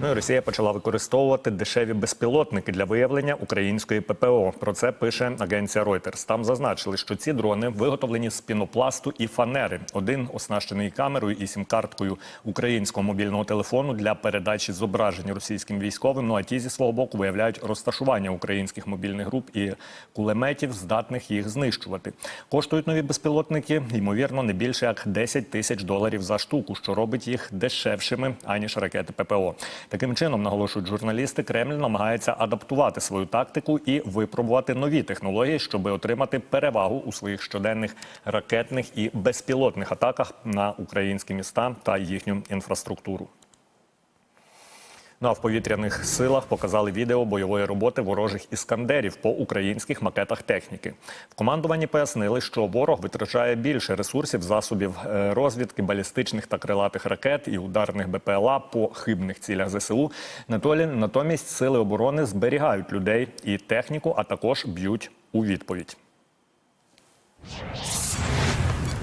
Ну і Росія почала використовувати дешеві безпілотники для виявлення української ППО. Про це пише агенція Reuters. Там зазначили, що ці дрони виготовлені з пінопласту і фанери. Один оснащений камерою і сім-карткою українського мобільного телефону для передачі зображень російським військовим. Ну а ті зі свого боку виявляють розташування українських мобільних груп і кулеметів, здатних їх знищувати. Коштують нові безпілотники, ймовірно, не більше як 10 тисяч доларів за штуку, що робить їх дешевшими аніж ракети ППО. Таким чином, наголошують журналісти, Кремль намагається адаптувати свою тактику і випробувати нові технології, щоб отримати перевагу у своїх щоденних ракетних і безпілотних атаках на українські міста та їхню інфраструктуру. Ну а в повітряних силах показали відео бойової роботи ворожих іскандерів по українських макетах техніки. В командуванні пояснили, що ворог витрачає більше ресурсів, засобів е, розвідки, балістичних та крилатих ракет і ударних БПЛА по хибних цілях ЗСУ. Натолі- Натомість сили оборони зберігають людей і техніку, а також б'ють у відповідь.